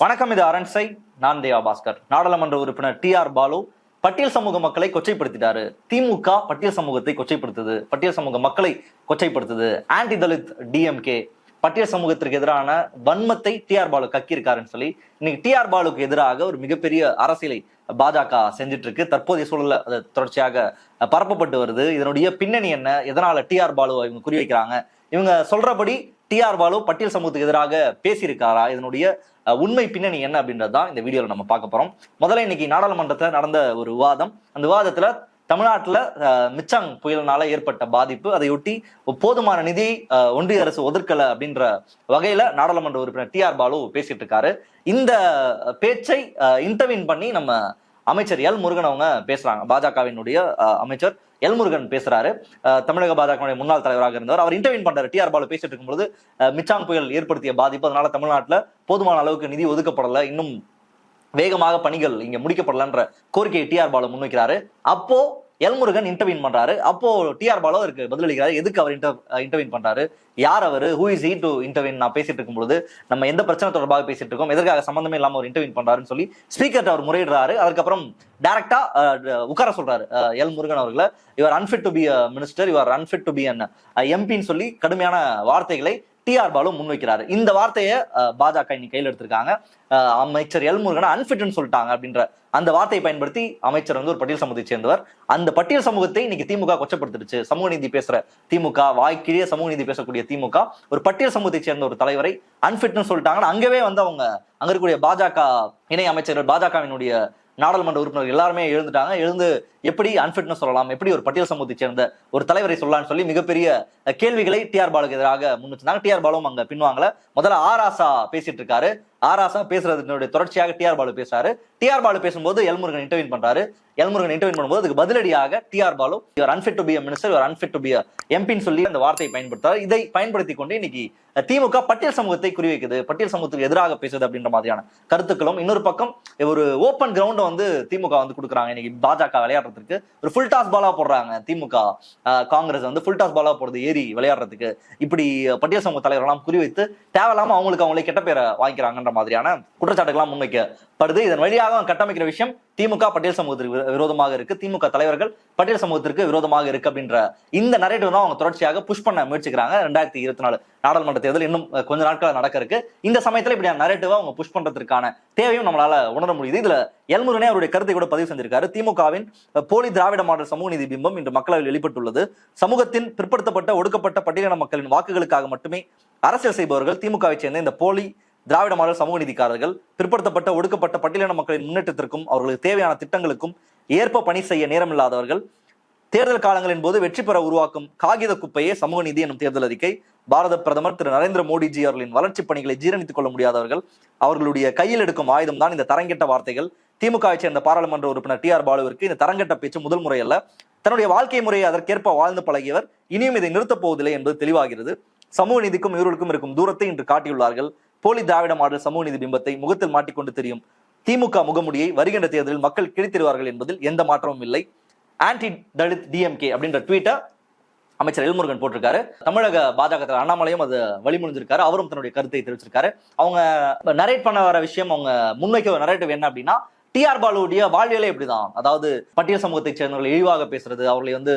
வணக்கம் இது அரண்சை நான் தேவா பாஸ்கர். நாடாளுமன்ற உறுப்பினர் டி ஆர் பாலு பட்டியல் சமூக மக்களை கொச்சைப்படுத்திட்டாரு. திமுக பட்டியல் சமூகத்தை கொச்சைப்படுத்துது. பட்டியல் சமூக மக்களை கொச்சைப்படுத்துது. ஆன்டி தலித் டிஎம்கே பட்டியல் சமூகத்திற்கு எதிரான வன்மத்தை டி ஆர் பாலு கக்கியிருக்காருன்னு சொல்லி இன்னைக்கு டி ஆர் பாலுக்கு எதிராக ஒரு மிகப்பெரிய அரசியலை பாஜக செஞ்சுட்டு இருக்கு தற்போதைய சூழல்ல அது தொடர்ச்சியாக பரப்பப்பட்டு வருது. இதனுடைய பின்னணி என்ன? எதனால டி ஆர் பாலுவை இவங்க குறிவைக்கிறாங்க? இவங்க சொல்றபடி டிஆர் பாலு பட்டியல் சமூகத்துக்கு எதிராக பேசியிருக்காரா? இதனுடைய உண்மை பின்னணி என்ன அப்படின்றது தான் இந்த வீடியோல நம்ம பார்க்க போறோம். முதல்ல இன்னைக்கு நாடாளுமன்றத்துல நடந்த ஒரு விவாதம். அந்த விவாதத்துல தமிழ்நாட்டுல மிச்சாங் புயலினால ஏற்பட்ட பாதிப்பு அதையொட்டி போதுமான நிதி ஒன்றிய அரசு ஒதுக்கல அப்படின்ற வகையில நாடாளுமன்ற உறுப்பினர் டி ஆர் பாலு பேசிட்டு இருக்காரு இந்த பேச்சை இன்டர்வியூன் பண்ணி நம்ம அமைச்சர் எல் முருகன் அவங்க பேசுறாங்க. பாஜகவினுடைய அமைச்சர். எல்முருகன் பேசுறாரு. தமிழக பாஜகவுடைய முன்னாள் தலைவராக இருந்தவர். அவர் இன்டர்வியூ பண்றாரு. டி ஆர் பாலு பேசிட்டு இருக்கும்போது மிச்சாங் புயல் ஏற்படுத்திய பாதிப்பு அதனால தமிழ்நாட்டுல போதுமான அளவுக்கு நிதி ஒதுக்கப்படல. இன்னும் வேகமாக பணிகள் இங்க முடிக்கப்படலன்ற கோரிக்கையை டி ஆர் பாலு முன்வைக்கிறாரு. அப்போ எல்முருகன் இன்டர்வியூன் பண்றாரு. அப்போ டிஆர் பாலோ இருக்கு பதிலளிக்கிறாரு. எதுக்கு அவர் இன்டர்வியூன் பண்றாரு? யார் அவர்? ஹூ இஸ் ஹீ டு இன்டர்வியூன் நான் பேசிட்டு இருக்கும்போது நம்ம எந்த பிரச்சனை தொடர்பாக பேசிட்டு இருக்கோம்? எதற்காக சம்பந்தமே இல்லாம ஒரு இன்டர்வியூன் பண்றாருன்னு சொல்லி ஸ்பீக்கர்ட்ட அவர் முறையிடுறாரு. அதுக்கப்புறம் டேரக்டா உட்கார சொல்றாரு எல் முருகன் அவர்களை. Your unfit to be minister your unfit to be an எம்பின்னு சொல்லி கடுமையான வார்த்தைகளை டி ஆர் பாலு முன்வைக்கிறாரு. இந்த வார்த்தையை பாஜக இன்னைக்கு கையில் எடுத்திருக்காங்க. அமைச்சர் எல் முருகன் அன்பிட்னு சொல்லிட்டாங்க அப்படின்ற அந்த வார்த்தையை பயன்படுத்தி அமைச்சர் வந்து ஒரு பட்டியல் சமூகத்தை சேர்ந்தவர். அந்த பட்டியல் சமூகத்தை இன்னைக்கு திமுக கொச்சப்படுத்திடுச்சு. சமூக நீதி பேசுற திமுக வாய்க்கிழிய சமூக நீதி பேசக்கூடிய திமுக ஒரு பட்டியல் சமூகத்தை சேர்ந்த ஒரு தலைவரை அன்பிட்னு சொல்லிட்டாங்கன்னா அங்கவே வந்து அவங்க அங்க இருக்கக்கூடிய பாஜக இணை அமைச்சர்கள் பாஜகவினுடைய நாடாளுமன்ற உறுப்பினர் எல்லாருமே எழுந்துட்டாங்க. எழுந்து எப்படி அன்ஃபிட்னஸ் சொல்லலாம் எப்படி ஒரு பட்டியல் சமூகத்தை சேர்ந்த ஒரு தலைவரை சொல்லலாம்னு சொல்லி மிகப்பெரிய கேள்விகளை டிஆர் பாலுக்கு எதிராக முன் டிஆர் பாலும் அங்க பின்வாங்கல. முதல்ல ஆராசா பேசிட்டு இருக்காரு. ஆராசா பேசுறதுனுடைய தொடர்ச்சியாக டிஆர் பாலு பேசுறாரு. டிஆர் பாலு பேசும்போது எல்முருகன் இன்டர்வியூ பண்றாரு. எல்முருகன் இன்டர்வியூ பண்ணும்போது அதுக்கு பதிலடியாக டிஆர் பாலு இவர் அன்ஃபிட் டு பி மினிஸ்டர் இவர் அன்ஃபிட் டு பி எம்பின்னு சொல்லி அந்த வார்த்தையை பயன்படுத்தாரு இதை பயன்படுத்தி கொண்டு இன்னைக்கு திமுக பட்டியல் சமூகத்தை குறிவைக்குது. பட்டியல் சமூகத்துக்கு எதிராக பேசுது அப்படின்ற மாதிரியான கருத்துக்களும் இன்னொரு பக்கம் ஒரு ஓப்பன் கிரவுண்டை வந்து திமுக வந்து கொடுக்குறாங்க. இன்னைக்கு பாஜக விளையாடுறதுக்கு ஒரு ஃபுல் டாஸ் பாலா போடுறாங்க திமுக. காங்கிரஸ் வந்து ஃபுல் டாஸ் பாலா போடுறது ஏறி விளையாடுறதுக்கு. இப்படி பட்டியல் சமூக தலைவர்கள்லாம் குறிவைத்து தேவையில்லாம அவங்களுக்கு அவங்களே கெட்ட பேரை வாங்கிக்கிறாங்கன்ற மாதிரியான குற்றச்சாட்டுகள்லாம் முன்வைக்கப்படுது. இதன் வழியாக அவங்க கட்டமைக்கிற விஷயம் திமுக பட்டியல் சமூகத்திற்கு விரோதமாக இருக்கு. திமுக தலைவர்கள் பட்டியல் சமூகத்திற்கு விரோதமாக இருக்கு அப்படின்ற இந்த நரேட்டிவ் தான் அவங்க தொடர்ச்சியாக புஷ் பண்ண முயற்சிக்கிறாங்க. ரெண்டாயிரத்தி இருபத்தி நாலு நாடாளுமன்ற தேர்தல் இன்னும் கொஞ்ச நாட்கள் நடக்க இருக்கு இந்த சமயத்துல இப்படி நரேட்டிவா அவங்க புஷ் பண்றதுக்கான தேவையும் நம்மளால உணர முடியுது. இதுல எல்முருனே அவருடைய கருத்தை கூட பதிவு செஞ்சிருக்காரு. திமுகவின் போலி திராவிட மாடல் சமூக நீதி பிம்பம் இன்று மக்களவையில் வெளிப்பட்டுள்ளது சமூகத்தின் பிற்படுத்தப்பட்ட ஒடுக்கப்பட்ட பட்டியலின மக்களின் வாக்குகளுக்காக மட்டுமே அரசியல் செய்பவர்கள் திமுகவை சேர்ந்த இந்த போலி திராவிட மாடல் சமூக நீதிக்காரர்கள் பிற்படுத்தப்பட்ட ஒடுக்கப்பட்ட பட்டியலின மக்களின் முன்னேற்றத்திற்கும் அவர்களுக்கு தேவையான திட்டங்களுக்கும் ஏற்ப பணி செய்ய நேரமில்லாதவர்கள் தேர்தல் காலங்களின் போது வெற்றி பெற உருவாக்கும் காகித குப்பையே சமூக நீதி எனும் தேர்தல் அறிக்கை. பாரத பிரதமர் திரு நரேந்திர மோடிஜி அவர்களின் வளர்ச்சி பணிகளை ஜீரணித்துக் கொள்ள முடியாதவர்கள் அவர்களுடைய கையில் எடுக்கும் ஆயுதம் தான் இந்த தரங்கெட்ட வார்த்தைகள். திமுகவை சேர்ந்த பாராளுமன்ற உறுப்பினர் டி ஆர் பாலுவிற்கு இந்த தரங்கெட்ட பேச்சு முதல் முறை அல்ல. தன்னுடைய வாழ்க்கை முறையை அதற்கேற்ப வாழ்ந்து பழகியவர். இனியும் இதை நிறுத்தப் போவதில்லை என்பது தெளிவாகிறது. சமூக நீதிக்கும் இவர்களுக்கும் இருக்கும் தூரத்தை இன்று காட்டியுள்ளார்கள். போலி திராவிட மாடல் சமூக நீதி பிம்பத்தை முகத்தில் மாட்டிக்கொண்டு தெரியும். திமுக முகமுடியை வருகின்ற தேர்தலில் மக்கள் கிழித்திருவார்கள் என்பதில் எந்த மாற்றமும் இல்லை. ஆன்டி தலித் டிஎம்கே அப்படின்ற ட்வீட்டை அமைச்சர் எல்முருகன் போட்டிருக்காரு. தமிழக பாஜக அண்ணாமலையும் அது வழிமொழிஞ்சிருக்காரு. அவரும் தன்னுடைய கருத்தை தெரிவிச்சிருக்காரு. அவங்க நரேட் பண்ண வர விஷயம் அவங்க முன்வைக்க நரேட்டிவ் என்ன அப்படின்னா டிஆர் பாலுடைய வாழ்வியலே இப்படிதான். அதாவது பட்டியல் சமூகத்தை சேர்ந்தவர்களை இழிவாக பேசுறது அவர்களை வந்து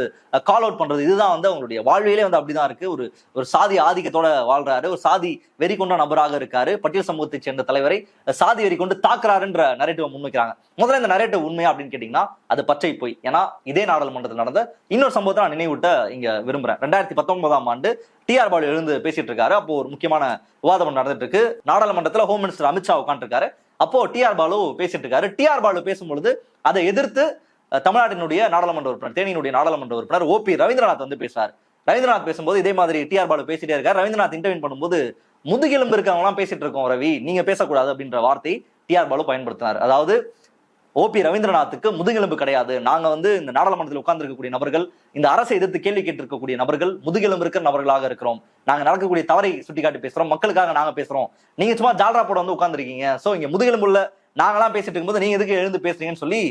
கால் அவுட் பண்றது இதுதான் வந்து அவங்களுடைய வாழ்வியலே வந்து அப்படிதான் இருக்கு. ஒரு ஒரு சாதி ஆதிக்கத்தோட வாழ்றாரு ஒரு சாதி வெறி கொண்ட நபராக இருக்காரு. பட்டியல் சமூகத்தை சேர்ந்த தலைவரை சாதி வெறி கொண்டு தாக்குறாருன்ற நரேட்டிவை முன்வைக்கிறாங்க. முதல்ல இந்த நரேட்டிவ் உண்மையா அப்படின்னு கேட்டீங்கன்னா அது பச்சை பொய். ஏன்னா இதே நாடாளுமன்றத்தில் நடந்த இன்னொரு சம்பவத்தை நான் நினைவூட்ட இங்க விரும்புறேன். ரெண்டாயிரத்தி பத்தொன்பதாம் ஆண்டு டிஆர் பாலு எழுந்து பேசிட்டு இருக்காரு. அப்போ ஒரு முக்கியமான விவாதம் நடந்துட்டு இருக்கு. நாடாளுமன்றத்தில் ஹோம் மினிஸ்டர் அமித்ஷா உட்காந்துருக்காரு அப்போ டிஆர் பாலு பேசிட்டு இருக்காரு. டிஆர் பாலு பேசும்பொழுது அதை எதிர்த்து தமிழ்நாட்டினுடைய நாடாளுமன்ற உறுப்பினர் தேனியினுடைய நாடாளுமன்ற உறுப்பினர் ஓபி ரவீந்திரநாத் வந்து பேசுறாரு. ரவீந்திரநாத் பேசும்போது இதே மாதிரி டிஆர் பாலு பேசிட்டே இருக்காரு. ரவீந்திரநாத் இன்டர்வியூ பண்ணும்போது முதுகெலும்பு இருக்கவங்க எல்லாம் பேசிட்டு இருக்கோம் ரவி. நீங்க பேசக்கூடாது அப்படின்ற வார்த்தை டிஆர் பாலு பயன்படுத்தினார். அதாவது ஓபி ரவீந்திரநாத்துக்கு முதுகெலும்பு கிடையாது. நாங்க வந்து இந்த நாடாளுமன்றத்தில் உட்கார்ந்துருக்கக்கூடிய நபர்கள் இந்த அரசை எதிர்த்து கேள்வி கேட்டிருக்கக்கூடிய நபர்கள் முதுகெலும்பு இருக்கிற நபர்களாக இருக்கிறோம். நாங்க நடக்கக்கூடிய தவறை சுட்டிக்காட்டி பேசுறோம் மக்களுக்காக நாங்க பேசுறோம். நீங்க சும்மா ஜால்ரா போட வந்து உட்கார்ந்துருக்கீங்க. சோ இங்க முதுகெலும்புள்ள நாங்களாம் பேசிட்டு இருக்கும்போது நீங்க எதுக்கு எழுந்து பேசுறீங்கன்னு சொல்லி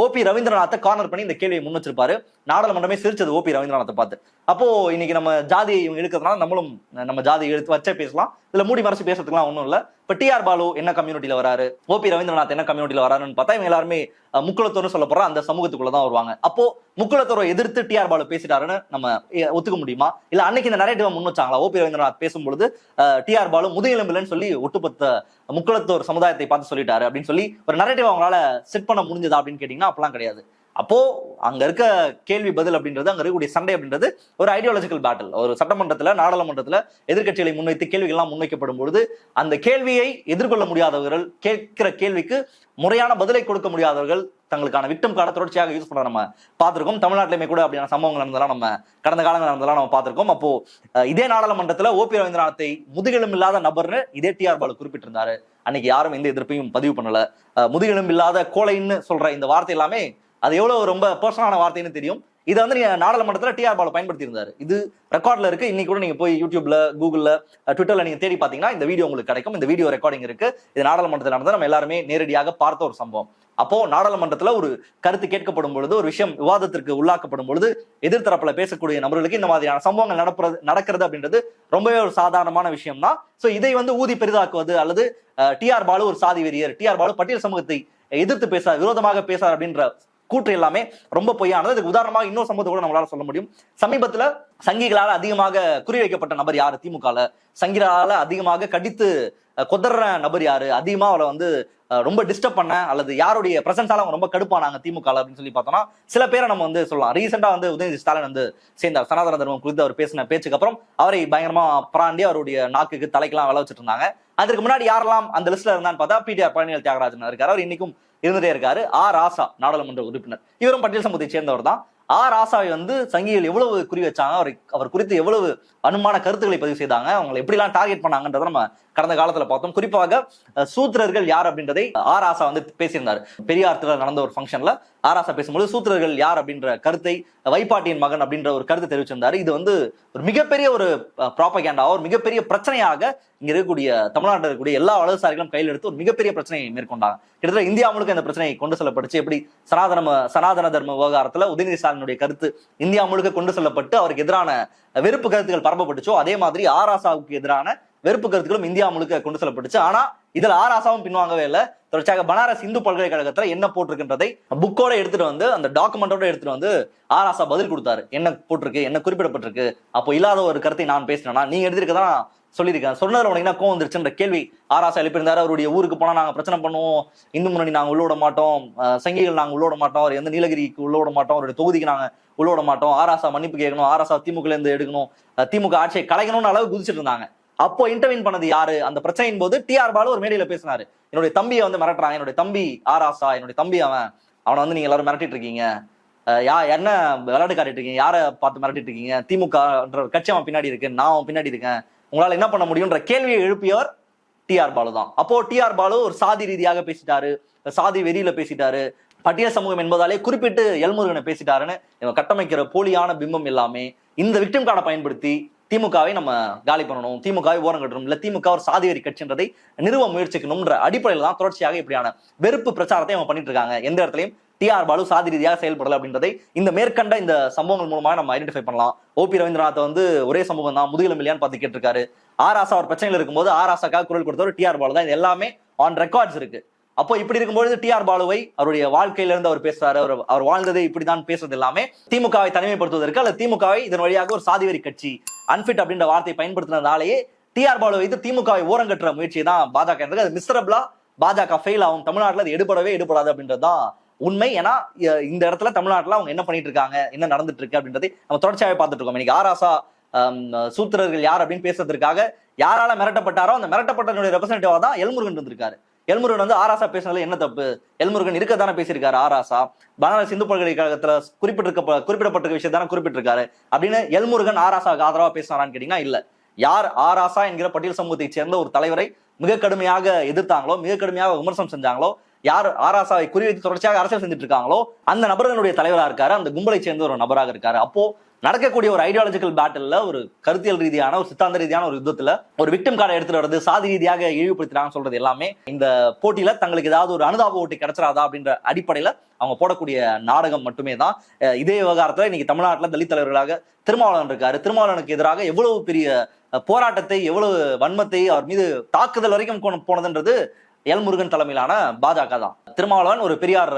ஓபி ரவீந்திரநாத்தை கார்னர் பண்ணி இந்த கேள்வியை முன் வச்சிருப்பாரு. நாடாளுமன்றமே சிரிச்சது ஓபி ரவீந்திரநாத்தை பார்த்து. அப்போ இன்னைக்கு நம்ம ஜாதி இவங்க எடுக்கிறதுனால நம்மளும் நம்ம ஜாதி எடுத்து வச்சே பேசலாம். இதுல மூடி மறைச்சு பேசுறதுக்குலாம் ஒன்றும் இல்லை. இப்ப டிஆர் பாலு என்ன கம்யூனிட்டியில வராரு? ஓபி ரவீந்திரநாத் என்ன கம்யூனிட்டியில வராருன்னு பார்த்தா இவங்க எல்லாருமே அஹ், முக்குளத்தோர்னு சொல்ல போற அந்த சமூகத்துக்குள்ள தான் வருவாங்க. அப்போ முக்குளத்தோரை எதிர்த்து டிஆர் பாலு பேசிட்டாருன்னு நம்ம ஒத்துக்க முடியுமா? இல்ல அன்னைக்கு இந்த நரேட்டிவ முன் வச்சாங்களா? ஓபி ரவீந்திரநாத் பேசும்பொழுது டிஆர் பாலு முதுகெலும்புலன்னு சொல்லி ஒட்டுமொத்த முக்குளத்தோர் சமுதாயத்தை பார்த்து சொல்லிட்டாரு அப்படின்னு சொல்லி ஒரு நரேட்டிவ் அவங்களால செட் பண்ண முடிஞ்சதா அப்படின்னு கேட்டீங்கன்னா அப்பெல்லாம் கிடையாது. அப்போ அங்க இருக்க கேள்வி பதில் அப்படின்றது அங்க இருக்கக்கூடிய சண்டை அப்படின்றது ஒரு ஐடியாலஜிக்கல் பேட்டில் ஒரு சட்டமன்றத்துல நாடாளுமன்றத்துல எதிர்க்கட்சிகளை முன்வைத்து கேள்விகள்லாம் முன்வைக்கப்படும் பொழுது அந்த கேள்வியை எதிர்கொள்ள முடியாதவர்கள் கேட்கிற கேள்விக்கு முறையான பதிலை கொடுக்க முடியாதவர்கள் தங்களுக்கான விட்டம் கார்டை தொடர்ச்சியாக யூஸ் பண்ண நம்ம பார்த்திருக்கோம். தமிழ்நாட்டிலுமே கூட அப்படியான சம்பவங்கள் நடந்ததெல்லாம் நம்ம கடந்த காலங்கள் நடந்ததெல்லாம் நம்ம பார்த்திருக்கோம். அப்போ இதே நாடாளுமன்றத்துல ஓபி ரவீந்திரநாத்தை முதுகெலும்பு இல்லாத நபர்னு இதே டிஆர் பாலு குறிப்பிட்டிருந்தாரு. அன்னைக்கு யாரும் எந்த எதிர்ப்பையும் பதிவு பண்ணல. முதுகெலும் இல்லாத கோலைன்னு சொல்ற இந்த வார்த்தை எல்லாமே அது எவ்வளவு ரொம்ப பர்சனலான வார்த்தைன்னு தெரியும். இதை வந்து நீங்க நாடாளுமன்றத்தில் டிஆர் பால பயன்படுத்தி இருந்தாரு இது ரெக்கார்ட்ல இருக்கு. இன்னைக்கு கூட நீங்க போய் யூடியூப்ல கூகுள்ல ட்விட்டரில் ட்விட்டர்ல நீங்க தேடி பாத்தீங்கன்னா இந்த வீடியோ உங்களுக்கு கிடைக்கும். இந்த வீடியோ ரெக்கார்டிங் இருக்கு. இது நாடாளுமன்றத்தில் நடந்தால் நம்ம எல்லாருமே நேரடியாக பார்த்த ஒரு சம்பவம். அப்போ நாடாளுமன்றத்துல ஒரு கருத்து கேட்கப்படும் பொழுது ஒரு விஷயம் விவாதத்திற்கு உள்ளாக்கப்படும் பொழுது எதிர்த்தரப்புல பேசக்கூடிய நபர்களுக்கு இந்த மாதிரியான சம்பவங்கள் நடப்புறது நடக்கிறது அப்படின்றது ரொம்பவே ஒரு சாதாரணமான விஷயம் தான் சோ இதை வந்து ஊதி பெரிதாக்குவது அல்லது டிஆர் பாலு ஒரு சாதி வெறியர் டிஆர் பாலு பட்டியல் சமூகத்தை எதிர்த்து பேச விரோதமாக பேசார் அப்படின்ற கூற்று எல்லாமே ரொம்ப பொய்யானது. அதுக்கு உதாரணமாக இன்னொரு சம்பவத்தை கூட நம்மளால சொல்ல முடியும். சமீபத்தில் சங்கிகளால அதிகமாக குறிவைக்கப்பட்ட நபர் யாரு? திமுகல. சங்கிகளால அதிகமாக கடித்து கொதர்ற கொதற நபர் யாரு? அதிகமா அவளை வந்து ரொம்ப டிஸ்டர்ப் பண்ண அல்லது யாருடைய பிரசன்ஸால அவங்க ரொம்ப கடுப்பானாங்க திமுக அப்படின்னு சொல்லி பார்த்தோம்னா சில பேரை நம்ம வந்து சொல்லலாம். ரீசெண்டா வந்து உதயநிதி ஸ்டாலின் வந்து சேர்ந்தார். சனாதன தர்மம் குறித்து அவர் பேசின பேச்சுக்கு அப்புறம் அவரை பயங்கரமா பிராண்டி அவருடைய நாக்குக்கு தலைக்கெல்லாம் விளை வச்சுட்டு இருந்தாங்க. அதுக்கு முன்னாடி யாரெல்லாம் அந்த லிஸ்ட்ல இருந்தான்னு பார்த்தா பிடிஆர் பழனிவேல் தியாகராஜன் இருக்காரு. அவர் இன்னைக்கும் இருந்துட்டே இருக்காரு. ஆர் ராசா நாடாளுமன்ற உறுப்பினர். இவரும் பட்டியல் சமூகத்தை சேர்ந்தவர் தான் ஆ ராசாவை வந்து சங்கிகள் எவ்வளவு குறி வச்சாங்க அவர் அவர் குறித்து எவ்வளவு அனுமான கருத்துக்களை பதிவு செய்தாங்க அவங்களை எப்படிலாம் டார்கெட் பண்ணாங்கன்றதை நம்ம கடந்த காலத்துல பார்த்தோம். குறிப்பாக சூத்திரர்கள் யார் அப்படின்றதை ஆர் ஆசா வந்து பேசியிருந்தார். பெரியார்த்துல நடந்த ஒரு ஃபங்க்ஷன்ல ஆராசா ராசா பேசும்போது சூத்திரர்கள் யார் அப்படின்ற கருத்தை வைப்பாட்டியின் மகன் அப்படின்ற ஒரு கருத்து தெரிவிச்சிருந்தாரு. இது வந்து ஒரு மிகப்பெரிய ஒரு ப்ராப்பகேண்டா ஒரு மிகப்பெரிய பிரச்சனையாக இங்க இருக்கக்கூடிய தமிழ்நாட்டில் இருக்கக்கூடிய எல்லா வலதுசாரிகளும் கையில் எடுத்து ஒரு மிகப்பெரிய பிரச்சனையை மேற்கொண்டாங்க. கிட்டத்தட்ட இந்தியா முழுக்க இந்த பிரச்சனையை கொண்டு செல்லப்பட்டுச்சு. எப்படி சனாதன சனாதன தர்ம விவகாரத்துல உதயநிதி ஸ்டாலினுடைய கருத்து இந்தியா முழுக்க கொண்டு செல்லப்பட்டு அவருக்கு எதிரான வெறுப்பு கருத்துக்கள் பரப்பப்பட்டுச்சோ அதே மாதிரி ஆராசாவுக்கு எதிரான வெறுப்பு கருத்துக்களும் இந்தியா முழுக்க கொண்டு செல்லப்பட்டுச்சு. ஆனா இதுல ஆராசாவும் பின்வாங்கவே இல்லை. தொடர்ச்சியாக பனாரஸ் இந்து பல்கலைக்கழகத்துல என்ன போட்டிருக்கின்றதை புக்கோட எடுத்துட்டு வந்து அந்த டாக்குமெண்டோட எடுத்துட்டு வந்து ஆராசா பதில் கொடுத்தாரு. என்ன போட்டிருக்கு என்ன குறிப்பிடப்பட்டிருக்கு அப்போ இல்லாத ஒரு கருத்தை நான் பேசினேன்னா நீங்க எழுதிருக்கதான் சொல்லியிருக்கேன். சொன்னதில் உனக்கு என்ன கோவம் வந்துருச்சுன்ற கேள்வி ஆராசா எழுப்பியிருந்தாரு. அவருடைய ஊருக்கு போனா நாங்க பிரச்சனை பண்ணுவோம். இந்து முன்னணி நாங்க உள்ளோட விட மாட்டோம். சங்கிகள் நாங்க உள்ள விட மாட்டோம். அவர் எந்த நீலகிரிக்கு உள்ள விட மாட்டோம். அவருடைய தொகுதிக்கு நாங்க உள்ள விட மாட்டோம். ஆராசா மன்னிப்பு கேட்கணும். ஆராசா திமுக இருந்து எடுக்கணும். திமுக ஆட்சியை கலைக்கணும்னு அளவு குதிச்சிட்டு இருந்தாங்க. அப்போ இன்டர்வியூன் பண்ணது யாரு? அந்த பிரச்சனையின் போது டிஆர் பாலு ஒரு மேடையில பேசினாரு. என்னுடைய தம்பியை வந்து மிரட்டுறாங்க. என்னுடைய தம்பி ஆராசா என்னுடைய தம்பி அவன். அவனை வந்து நீங்க எல்லாரும் மிரட்டிட்டு இருக்கீங்க. யா என்ன விளையாட்டு காட்டிட்டு இருக்கீங்க? யாரை பார்த்து மிரட்டிட்டு இருக்கீங்க? திமுக கட்சி அவன் பின்னாடி இருக்கு. நான் அவன் பின்னாடி இருக்கேன். உங்களால என்ன பண்ண முடியும்ன்ற கேள்வியை எழுப்பியவர் டிஆர் பாலு தான். அப்போ டிஆர் பாலு ஒரு சாதி ரீதியாக பேசிட்டாரு. சாதி வெறியில பேசிட்டாரு. பட்டியல் சமூகம் என்பதாலே குறிப்பிட்டு எல்முருகனை பேசிட்டாருன்னு இவன் கட்டமைக்கிற போலியான பிம்பம் எல்லாமே இந்த விக்டிம் கார்டை பயன்படுத்தி திமுகவை நம்ம காலி பண்ணணும் திமுகவை ஓரம் கட்டணும் இல்ல திமுக ஒரு சாதி வெறி கட்சின்றதை நிறுவ முயற்சிக்கணும்ன்ற அடிப்படையில் தான் தொடர்ச்சியாக இப்படியான வெறுப்பு பிரச்சாரத்தை அவங்க பண்ணிட்டு இருக்காங்க. எந்த இடத்துலையும் டிஆர் பாலு சாதி ரீதியாக செயல்படல அப்படின்றதை இந்த மேற்கண்ட இந்த சம்பவங்கள் மூலமாக நம்ம ஐடென்டிஃபை பண்ணலாம். ஓபி ரவீந்திரநாத் வந்து ஒரே சமூகம் தான் முதுகிலும் இல்லையான்னு பார்த்து கேட்டிருக்காரு. ஆர் ஆசா ஒரு பிரச்சனையில் இருக்கும்போது ஆர் ஆசாக்காக குரல் கொடுத்தவர் டிஆர் பாலு தான். இது எல்லாமே ஆன் ரெக்கார்ட்ஸ் இருக்கு. அப்போ இப்படி இருக்கும்பொழுது டிஆர் பாலுவை அவருடைய வாழ்க்கையில இருந்து அவர் பேசுறாரு. அவர் அவர் வாழ்ந்ததை இப்படிதான் பேசுறது எல்லாமே திமுகவை தனிமைப்படுத்துவதற்கு அல்லது திமுகவை இதன் வழியாக ஒரு சாதிவெறி கட்சி அன்பிட் அப்படின்ற வார்த்தையை பயன்படுத்தினதாலேயே டிஆர் பாலு வைத்து திமுகவை ஓரங்கட்டுற முயற்சியை தான் பாஜக இருந்தது அது மிஸ்ரபிளா பாஜக ஃபெயில் ஆகும். தமிழ்நாட்டில் அது எடுபடவே எடுபடாது அப்படின்றதுதான் உண்மை. ஏன்னா இந்த இடத்துல தமிழ்நாட்டில் அவங்க என்ன பண்ணிட்டு இருக்காங்க என்ன நடந்துட்டு இருக்கு அப்படின்றதை நம்ம தொடர்ச்சியாகவே பார்த்துட்டு இருக்கோம். இன்னைக்கு ஆராசா சூத்திரர்கள் யார் அப்படின்னு பேசுறதுக்காக யாரால மிரட்டப்பட்டாரோ அந்த மிரட்டப்பட்டனுடைய ரெப்ரசன்டேட்டிவா தான் எல்முருகன் இருந்திருக்காரு. எல்முருகன் வந்து ஆராசா பேசினதுல என்ன தப்பு? எல்முருகன் இருக்க தானே பேசியிருக்காரு ஆராசா. பனாரஸ் இந்து பல்கலைக்கழகத்துல குறிப்பிட்டிருக்க குறிப்பிடப்பட்டிருக்க விஷயம் தானே குறிப்பிட்டிருக்காரு அப்படின்னு எல்முருகன் ஆராசாவுக்கு ஆதரவா பேசினாரான்னு கேட்டீங்கன்னா இல்ல. யார் ஆராசா என்கிற பட்டியல் சமூகத்தை சேர்ந்த ஒரு தலைவரை மிக கடுமையாக எதிர்த்தாங்களோ மிக கடுமையாக விமர்சனம் செஞ்சாங்களோ யார் ஆராசாவை குறிவைத்து தொடர்ச்சியாக அரசியல் செஞ்சுட்டு இருக்காங்களோ அந்த நபர்களுடைய தலைவரா இருக்காரு அந்த கும்பலை சேர்ந்த ஒரு நபராக இருக்காரு. அப்போ நடக்கக்கூடிய ஒரு ஐடியாலஜிக்கல் பேட்டில் ஒரு கருத்தியல் ரீதியான ஒரு சித்தாந்த ரீதியான ஒரு யுத்தத்தில் ஒரு விக்டம் கார்டை எடுத்துட்டு வரது சாதி ரீதியாக இழிவுபடுத்துறாங்கன்னு சொல்றது எல்லாமே இந்த போட்டியில் தங்களுக்கு ஏதாவது ஒரு அனுதாப ஓட்டி கிடைச்சிடாதா அப்படின்ற அடிப்படையில் அவங்க போடக்கூடிய நாடகம் மட்டுமே தான். இதே விவகாரத்தில் இன்னைக்கு தமிழ்நாட்டில் தலித் தலைவர்களாக திருமாவளவன் இருக்காரு. திருமாவளவனுக்கு எதிராக எவ்வளவு பெரிய போராட்டத்தை எவ்வளவு வன்மத்தை அவர் மீது தாக்குதல் வரைக்கும் போனதுன்றது எல் முருகன் தலைமையிலான பாஜக தான். திருமாவளவன் ஒரு பெரியார்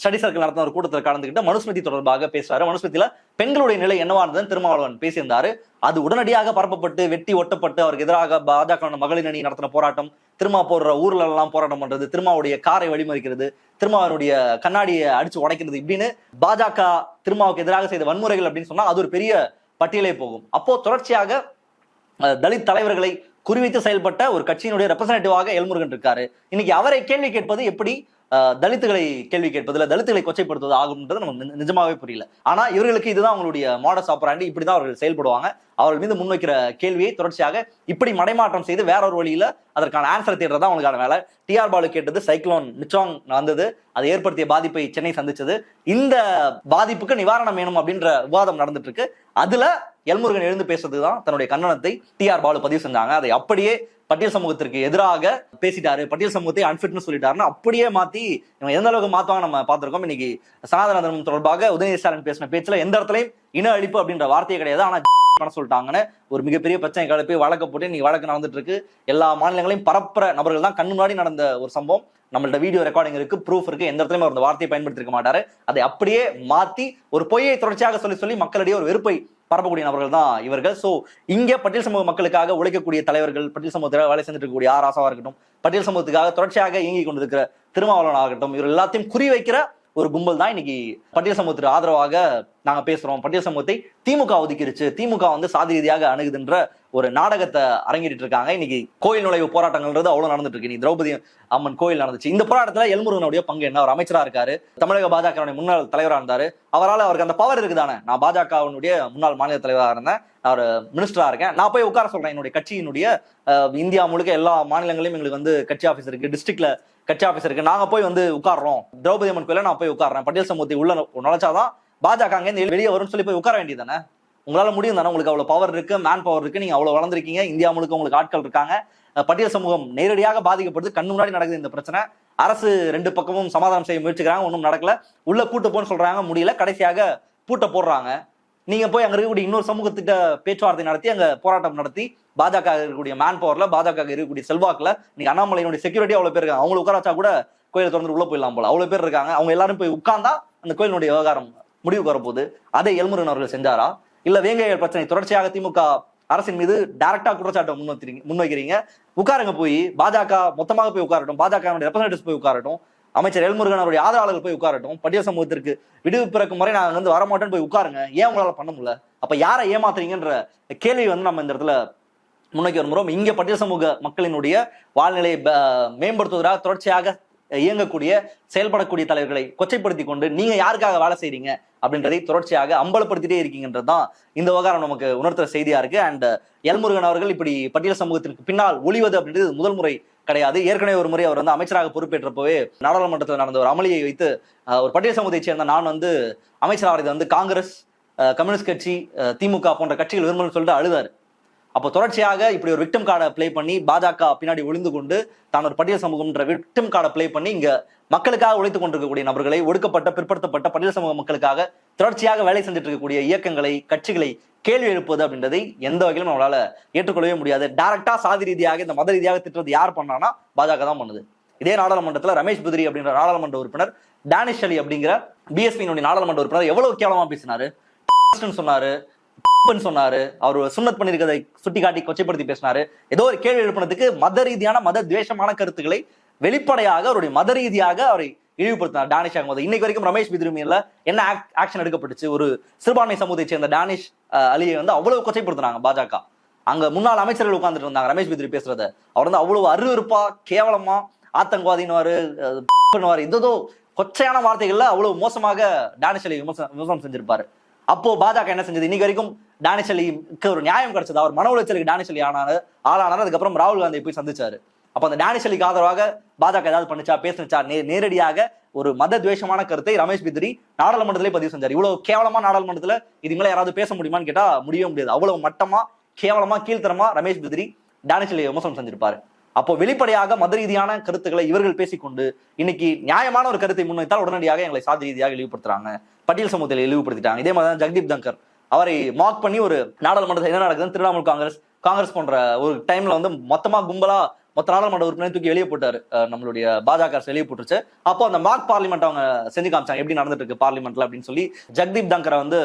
ஸ்டடி சர்க்கிள் நடத்தின ஒரு கூட்டத்தில் கலந்துக்கிட்டு மனுஸ்மிருதி தொடர்பாக பேசுறாரு. மனுஸ்மிருதியில பெண்களுடைய நிலை என்னவா இருந்ததுன்னு திருமாவளவன் பேசியிருந்தாரு. அது உடனடியாக பரப்பப்பட்டு வெட்டி ஒட்டப்பட்டு அவருக்கு எதிராக பாஜக மகளிர் அணி நடத்தின போராட்டம் திருமா போடுற ஊர்ல எல்லாம் போராட்டம் பண்றது திருமாவுடைய காரை வழிமறிக்கிறது திருமாவனுடைய கண்ணாடியை அடிச்சு உடைக்கிறது இப்படின்னு பாஜக திருமாவுக்கு எதிராக செய்த வன்முறைகள் அப்படின்னு சொன்னா அது ஒரு பெரிய பட்டியலே போகும். அப்போ தொடர்ச்சியாக தலித் தலைவர்களை குறிவைத்து செயல்பட்ட ஒரு கட்சியினுடைய ரெப்ரசன்டேட்டிவாக எல்முருகன் இருக்காரு. இன்னைக்கு அவரை கேள்வி கேட்பது எப்படி? தலித்துகளை கேள்வி கேட்பதில் தலித்துகளை கொச்சைப்படுத்துவது ஆகும்ன்றது நமக்கு நிஜமாவே புரியல. ஆனா இவர்களுக்கு இதுதான் அவங்களுடைய மாடஸ் ஆப்பராண்டி இப்படிதான் அவர்கள் செயல்படுவாங்க. அவர்கள் மீது முன்வைக்கிற கேள்வியை தொடர்ச்சியாக இப்படி மடைமாற்றம் செய்து வேற ஒரு வழியில அதற்கான ஆன்சர் தேடுறதா அவங்களுக்கான வேலை. டிஆர் பாலு கேட்டது சைக்ளோன் மிச்சாங் வந்தது அது ஏற்படுத்திய பாதிப்பை சென்னை சந்திச்சது. இந்த பாதிப்புக்கு நிவாரணம் வேணும் அப்படின்ற விவாதம் நடந்துட்டு இருக்கு அதுல எல்முருகன் எழுந்து பேசுறது தான் தன்னுடைய கண்டனத்தை டிஆர் பாலு பதிவு செஞ்சாங்க. அதை அப்படியே பட்டியல் சமூகத்திற்கு எதிராக பேசிட்டாரு. பட்டியல் சமூகத்தை அன்பிட்னு சொல்லிட்டாருன்னு அப்படியே மாத்தி இவங்க எந்த அளவுக்கு மாத்துவாங்க நம்ம பார்த்திருக்கோம். இன்னைக்கு சனாதன தர்மம் தொடர்பாக உதயநிதி ஸ்டாலின் பேசின பேச்சுல எந்த இடத்துலையும் இன அழிப்பு அப்படின்ற வார்த்தையே கிடையாது. ஆனா பண்ண சொல்லிட்டாங்கன்னு ஒரு மிகப்பெரிய பிரச்சனை கிளப்பி வழக்க போட்டு நீ வழக்கு நடந்துட்டு இருக்கு எல்லா மாநிலங்களையும் பரப்புற நபர்கள் தான் கண் முன்னாடி நடந்த ஒரு சம்பவம். நம்மள்ட்ட வீடியோ ரெக்கார்டிங் இருக்கு ப்ரூஃப் இருக்கு. எந்த இடத்துலயும் அவர் அந்த வார்த்தையை பயன்படுத்திருக்க மாட்டாரு. அதை அப்படியே மாத்தி ஒரு பொய்யை தொடர்ச்சியாக சொல்லி சொல்லி மக்களிடையே ஒரு வெறுப்பை பரப்பக்கூடிய நபர்கள் தான் இவர்கள். சோ இங்கே பட்டியல் சமூக மக்களுக்காக உழைக்கக்கூடிய தலைவர்கள் பட்டியல் சமூகத்தில் வேலை செஞ்சுட்டு இருக்கக்கூடிய ஆர் இருக்கட்டும் பட்டியல் சமூகத்துக்காக தொடர்ச்சியாக இயங்கி கொண்டிருக்கிற திருமாவளவன் ஆகட்டும் இவர் எல்லாத்தையும் குறிவைக்கிற ஒரு கும்பல் தான் இன்னைக்கு பட்டியல் சமூகத்துக்கு ஆதரவாக நாங்க பேசுறோம். பட்டியல் சமூகத்தை திமுக ஒதுக்கிருச்சு. திமுக வந்து சாதி ரீதியாக அணுகுதுன்ற ஒரு நாடகத்தை அரங்கிட்டு இருக்காங்க. இன்னைக்கு கோயில் நுழைவு போராட்டங்கள்ன்றது அவ்வளவு நடந்துட்டு இருக்கு. நீ திரௌபதி அம்மன் கோயில் நடந்துச்சு. இந்த போராட்டத்துல எல்முருகனுடைய பங்கு என்ன? ஒரு அமைச்சரா இருக்காரு. தமிழக பாஜக முன்னாள் தலைவரா இருந்தாரு. அவரால் அவருக்கு அந்த பவர் இருக்குதானே? நான் பாஜகவினுடைய முன்னாள் மாநில தலைவராக இருந்தேன். நான் மினிஸ்டரா இருக்கேன். நான் போய் உட்கார சொல்றேன். என்னுடைய கட்சியினுடைய இந்தியா முழுக்க எல்லா மாநிலங்களையும் எங்களுக்கு வந்து கட்சி ஆஃபீஸ் இருக்கு. டிஸ்ட்ரிக்ட்ல கட்சி ஆஃபீஸ் இருக்கு. நாங்க போய் வந்து உட்கார்றோம். திரௌபதி அம்மன் கோயில நான் போய் உட்கார்றேன். பட்டியல் சமூகத்தை உள்ள நுழைச்சாதான் பாஜக அங்கேருந்து வெளியே வரும்னு சொல்லி போய் உட்கார வேண்டியதானே உங்களால முடியும் தானே? உங்களுக்கு அவ்வளவு பவர் இருக்கு மேன் பவர் இருக்கு நீங்க அவ்வளவு வளர்ந்துருக்கீங்க. இந்தியா முழுக்க உங்களுக்கு ஆட்கள் இருக்காங்க. பட்டியல் சமூகம் நேரடியாக பாதிக்கப்படுது. கண் முன்னாடி நடக்குது இந்த பிரச்சனை. அரசு ரெண்டு பக்கமும் சமாதானம் செய்ய முயற்சிக்கிறாங்க. ஒன்றும் நடக்கல. உள்ள கூட்டு போன்னு சொல்றாங்க. முடியல. கடைசியாக பூட்டை போடுறாங்க. நீங்க போய் அங்க இருக்கக்கூடிய இன்னொரு சமூகத்திட்ட பேச்சுவார்த்தை நடத்தி அங்க போராட்டம் நடத்தி பாஜக இருக்கக்கூடிய மேன் பவர்ல பாஜக இருக்கக்கூடிய செல்வாக்குல நீங்க அண்ணாமலையினுடைய செக்யூரிட்டி அவ்வளவு பேர் இருக்காங்க. அவங்களை உட்கார வச்சா கூட கோயிலை திறந்து உள்ள போயிடலாம் போல. அவ்வளவு பேர் இருக்காங்க. அவங்க எல்லாரும் போய் உட்கார்ந்தா அந்த கோயிலுடைய விவகாரம் முடிவுக்கு வரப்போகுது. அதை எல்முருகன் அவர்கள் செஞ்சாரா? இல்ல வேங்கையர் பிரச்சனை தொடர்ச்சியாக திமுக அரசின் மீது டைரக்டா குற்றச்சாட்டை முன்வைக்கிறீங்க. முன்வைக்கிறீங்க. உட்காருங்க போய். பாஜக மொத்தமாக போய் உட்காரட்டும். பாஜக ரெப்ரசன்டேட்டிவ்ஸ் போய் உட்காரட்டும். அமைச்சர் எல்முருகன் அவருடைய ஆதரவாளர்கள் போய் உட்காரட்டும். பட்டியல் சமூகத்திற்கு விடுவி பிறக்கும் முறை நாங்க வந்து வரமாட்டோம்னு போய் உட்காருங்க. ஏன் உங்களால பண்ண முடியல? அப்ப யாரை ஏமாத்துறீங்கன்ற கேள்வி வந்து நம்ம இந்த இடத்துல முன்னோக்கி வருகிறோம். இங்க பட்டியல் சமூக மக்களினுடைய வாழ்நிலையை மேம்படுத்துவதற்காக தொடர்ச்சியாக இயங்கக்கூடிய செயல்படக்கூடிய தலைவர்களை கொச்சைப்படுத்தி கொண்டு நீங்க யாருக்காக வேலை செய்றீங்க அப்படின்றதை தொடர்ச்சியாக அம்பலப்படுத்திட்டே இருக்கீங்கன்றது தான் இந்த விவகாரம் நமக்கு உணர்த்துற செய்தியா இருக்கு. அண்ட் எல்முருகன் அவர்கள் இப்படி பட்டியல் சமூகத்திற்கு பின்னால் ஒளிவது அப்படின்றது முதல் முறை கிடையாது. ஏற்கனவே ஒரு முறை அவர் வந்து அமைச்சராக பொறுப்பேற்றப்பவே நாடாளுமன்றத்தில் நடந்த ஒரு அமளியை வைத்து ஒரு பட்டியல் சமூகத்தை சேர்ந்த நான் வந்து அமைச்சராக வந்து காங்கிரஸ் கம்யூனிஸ்ட் கட்சி திமுக போன்ற கட்சிகள் விரும்புன்னு சொல்லிட்டு அழுதாரு. அப்போ தொடர்ச்சியாக இப்படி ஒரு விக்டம் கார்டை ப்ளே பண்ணி பாஜக பின்னாடி ஒளிந்து கொண்டு தான் ஒரு பட்டியல் சமூகம்ன்ற விக்டம் கார்டை ப்ளே பண்ணி இங்க மக்களுக்காக உழைத்துக் கொண்டிருக்கக்கூடிய நபர்களை ஒடுக்கப்பட்ட பிற்படுத்தப்பட்ட பட்டியல் சமூக மக்களுக்காக தொடர்ச்சியாக வேலை செஞ்சுட்டு இருக்கக்கூடிய இயக்கங்களை கட்சிகளை கேள்வி எழுப்புவது அப்படின்றதை எந்த வகையிலும் நம்மளால ஏற்றுக்கொள்ளவே முடியாது. டேரக்டா சாதி ரீதியாக இந்த மத ரீதியாக திட்டுறது யார் பண்ணானா பாஜக தான் பண்ணுது. இதே நாடாளுமன்றத்தில் ரமேஷ் புதிரி அப்படின்ற நாடாளுமன்ற உறுப்பினர் டேனிஷ் அலி அப்படிங்கிற பிஎஸ்பியினுடைய நாடாளுமன்ற உறுப்பினர் எவ்வளவு கேவலமா பேசினாரு? சொன்னாரு. ன்னு சொன்னாரு. அவர் சுண்ணத் பண்ணிருக்கதை சுட்டி காட்டி கொச்சைப்படுத்தி பேசினாரு. ஏதோ ஒரு கேள்வி எழுப்பினதுக்கு மத ரீதியான மத துவேஷமான கருத்துக்களை வெளிப்படையாக அவருடைய மத ரீதியாக அவரை இழிவுபடுத்தினார் டானிஷ் அகமது. இன்னைக்கு வரைக்கும் ரமேஷ் பித்ரு என்ன ஆக்ஷன் எடுக்கப்பட்டுச்சு? ஒரு சிறுபான்மை சமூகத்தை சேர்ந்த டானிஷ் அலியை வந்து அவ்வளவு கொச்சைப்படுத்துனாங்க பாஜக. அங்க முன்னாள் அமைச்சர்கள் உட்கார்ந்துட்டு இருந்தாங்க ரமேஷ் பித்ரி பேசுறத. அவர் வந்து அவ்வளவு அருவருப்பா கேவலமா ஆத்தங்கவாதின்னு இதோ கொச்சையான வார்த்தைகள்ல அவ்வளவு மோசமாக டானிஷ் அலி விமர்சனம் விமர்சனம் செஞ்சிருப்பாரு. அப்போ பாஜக என்ன செஞ்சது? இன்னைக்கு வரைக்கும் டானிஷ் ஒரு நியாயம் கிடைச்சது. அவர் மன உளைச்சலுக்கு டானிஷ் ஆனாரு ஆளானாரு. அதுக்கப்புறம் ராகுல் காந்தியை போய் சந்திச்சாரு. அப்போ அந்த டேனிஷ் ஆதரவாக பாஜக ஏதாவது பண்ணுச்சா பேசுனுச்சா? நே நேரடியாக ஒரு மத துவேஷமான கருத்தை ரமேஷ் பித்ரி நாடாளுமன்றத்திலே பதிவு செஞ்சார். இவ்வளவு கேவலமா நாடாளுமன்றத்துல இதுங்களை யாராவது பேச முடியுமான்னு கேட்டா முடியவே முடியாது. அவ்வளவு மட்டமா கேவலமா கீழ்த்தரமா ரமேஷ் பித்ரி டேனிஷ் விமர்சனம் செஞ்சிருப்பாரு. அப்போ வெளிப்படையாக மத ரீதியான கருத்துக்களை இவர்கள் பேசிக்கொண்டு இன்னைக்கு நியாயமான ஒரு கருத்தை முன்வைத்தால் உடனடியாக எங்களை சாதி ரீதியாக இழிவுபடுத்துறாங்க. பட்டியல் சமூகத்தில் இழிவுபடுத்திட்டாங்க. இதே மாதிரி தான் ஜெகதீப் தங்கர் அவரை மார்க் பண்ணி ஒரு நாடாளுமன்றத்தில் என்ன நடக்குதுன்னு திரிணாமுல் காங்கிரஸ் காங்கிரஸ் போன்ற ஒரு டைம்ல வந்து மொத்தமா கும்பலா மொத்த நாடாளுமன்ற உறுப்பினர் தூக்கி வெளியே போட்டாரு. நம்மளுடைய பாஜக அரசு வெளியே போட்டுருச்சு. அப்போ அந்த மார்க் பார்லிமெண்ட் அவங்க செஞ்சு காமிச்சாங்க. எப்படி நடந்துட்டு இருக்கு பார்லிமெண்ட்ல அப்படின்னு சொல்லி ஜெகதீப் தங்கரை வந்து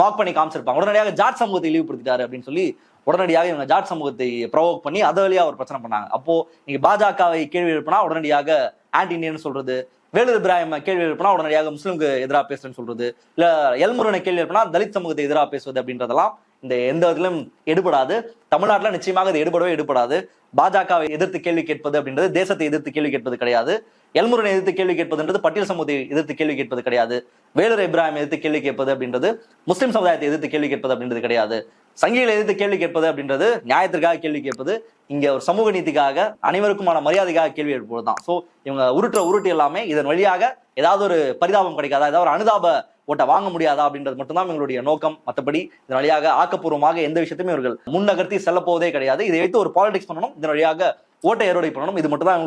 மார்க் பண்ணி காமிச்சிருப்பாங்க. உடனடியாக ஜாட் சமூகத்தை இழிவுபடுத்திட்டாரு அப்படின்னு சொல்லி உடனடியாக இவங்க ஜாட் சமூகத்தை ப்ரொவோக் பண்ணி அதை வழியாக ஒரு பிரச்சனை பண்ணாங்க. அப்போ நீங்க பாஜகவை கேள்வி எழுப்பினா உடனடியாக ஆன்டி இந்தியன் சொல்றது வேலு இப்ராஹிம் கேள்வி எழுப்பினா உடனடியாக முஸ்லீமுக்கு எதிராக பேசுறேன்னு சொல்றது இல்ல எல்முருனை கேள்வி எழுப்பினா தலித் சமூகத்தை எதிராக பேசுவது அப்படின்றதெல்லாம் இந்த எந்த விதத்திலும் எடுபடாது. தமிழ்நாட்டில் நிச்சயமாக இது எடுபடவே எடுபடாது. பாஜகவை எதிர்த்து கேள்வி கேட்பது அப்படின்றது தேசத்தை எதிர்த்து கேள்வி கேட்பது கிடையாது. எல்முருகனை எதிர்த்து கேள்வி கேட்பதுன்றது பட்டியல் சமூகத்தை எதிர்த்து கேள்வி கேட்பது கிடையாது. வேலூர் இப்ராஹிம் எதிர்த்து கேள்வி கேட்பது அப்படின்றது முஸ்லிம் சமுதாயத்தை எதிர்த்து கேள்வி கேட்பது அப்படின்றது கிடையாது. சங்கிகளை எதிர்த்து கேள்வி கேட்பது அப்படின்றது நியாயத்திற்காக கேள்வி கேட்பது இங்க ஒரு சமூக நீதிக்காக அனைவருக்குமான மரியாதைக்காக கேள்வி எழுப்புவது தான் ஸோ இவங்க உருட்டுற உருட்டு எல்லாமே இதன் வழியாக ஏதாவது ஒரு பரிதாபம் கிடைக்காதா? ஏதாவது ஒரு அனுதாப ஓட்டை வாங்க முடியாதா அப்படின்றது மட்டும்தான் எங்களுடைய நோக்கம். மற்றபடி இதன் வழியாக ஆக்கப்பூர்வமாக எந்த விஷயத்தையுமே இவர்கள் முன்னகர்த்தி செல்ல போவதே கிடையாது. இதை வைத்து ஒரு பாலிடிக்ஸ் பண்ணணும். இதன் வழியாக ஓட்டை அறுவடை பண்ணணும். இது மட்டும் தான்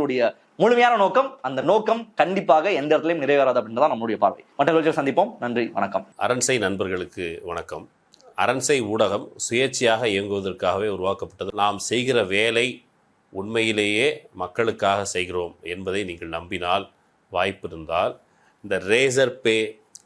முழுமையான நோக்கம். அந்த நோக்கம் கண்டிப்பாக எந்த இடத்துலையும் நிறைவேறாது அப்படின்றதான் நம்மளுடைய பார்வை. மற்ற நிகழ்ச்சியில் சந்திப்போம். நன்றி. வணக்கம். அரண்சை நண்பர்களுக்கு வணக்கம். அரண்சை ஊடகம் சுயேட்சையாக இயங்குவதற்காகவே உருவாக்கப்பட்டது. நாம் செய்கிற வேலை உண்மையிலேயே மக்களுக்காக செய்கிறோம் என்பதை நீங்கள் நம்பினால் வாய்ப்பு இருந்தால் இந்த ரேசர் பே